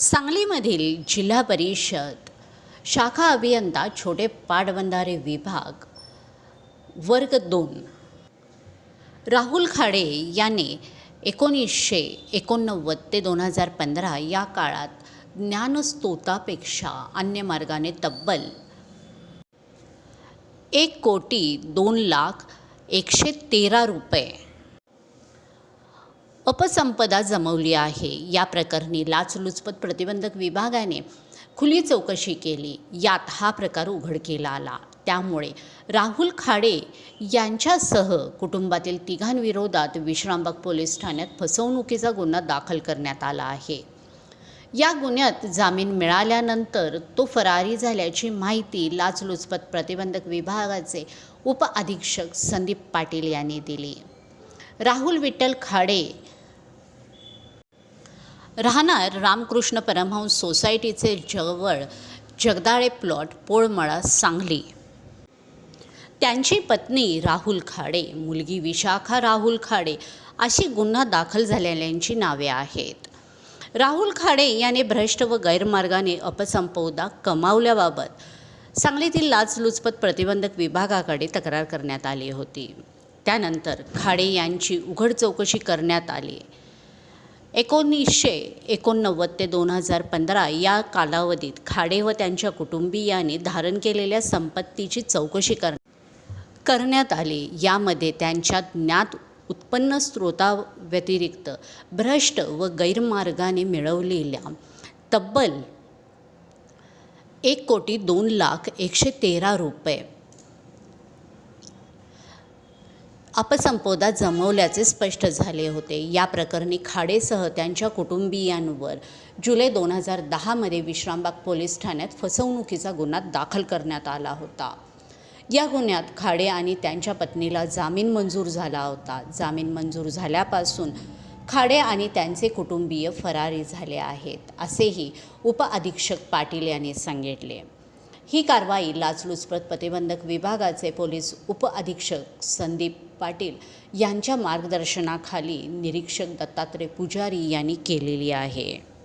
सांगलीमधील जिल्हा परिषद शाखा अभियंता छोटे पाटबंधारे विभाग वर्ग दोन. राहुल खाडे याने एकोणीसशे एकोणनव्वद ते दोन हजार पंधरा या काळात ज्ञानस्तोतापेक्षा अन्य मार्गाने तब्बल एक कोटी दोन लाख एकशे तेरा रुपये अपसंपदा जमवली आहे. या प्रकरणी लाचलुचपत प्रतिबंधक विभागाने खुली चौकशी केली. यात हा प्रकार उघडकीला आला. त्यामुळे राहुल खाडे यांच्यासह कुटुंबातील तिघांविरोधात विश्रामबाग पोलीस ठाण्यात फसवणुकीचा गुन्हा दाखल करण्यात आला आहे. या गुन्ह्यात जामीन मिळाल्यानंतर तो फरारी झाल्याची माहिती लाचलुचपत प्रतिबंधक विभागाचे उपअधीक्षक संदीप पाटील यांनी दिली. राहुल विठ्ठल खाडे राहणार रामकृष्ण परमहंस सोसायटीचे जवळ जगदाळे प्लॉट पोळमळा सांगली. त्यांची पत्नी राहुल खाडे मुलगी विशाखा राहुल खाडे अशी गुन्हा दाखल झालेल्यांची नावे आहेत. राहुल खाडे याने भ्रष्ट व गैरमार्गाने अपसंपौदा कमावल्याबाबत सांगलीतील लाचलुचपत प्रतिबंधक विभागाकडे तक्रार करण्यात आली होती. त्यानंतर खाडे यांची उघड चौकशी करण्यात आली. एकोणीसशे एकोणनव्वद ते दोन हजार पंधरा या कालावधीत खाडे व त्यांच्या कुटुंबियांनी धारण केलेल्या संपत्तीची चौकशी कर करण्यात आली. यामध्ये त्यांच्या ज्ञात उत्पन्न स्रोताव्यतिरिक्त भ्रष्ट व गैरमार्गाने मिळवलेल्या तब्बल एक कोटी दोन लाख एकशे तेरा रुपये अपसंपदा जमवल्याचे स्पष्ट झाले होते. या प्रकरणी खाडेसह त्यांच्या कुटुंबियांवर जुलै दोन हजार दहामध्ये विश्रामबाग पोलीस ठाण्यात फसवणुकीचा गुन्हा दाखल करण्यात आला होता. या गुन्ह्यात खाडे आणि त्यांच्या पत्नीला जामीन मंजूर झाला होता. जामीन मंजूर झाल्यापासून खाडे आणि त्यांचे कुटुंबीय फरारी झाले आहेत असेही उपअधीक्षक पाटील यांनी सांगितले. ही कारवाई लाचलुचपत प्रतिबंधक विभागाचे पोलीस उपअधीक्षक संदीप पाटील यांच्या मार्गदर्शनाखाली निरीक्षक दत्तात्रय पुजारी यांनी केलेली आहे.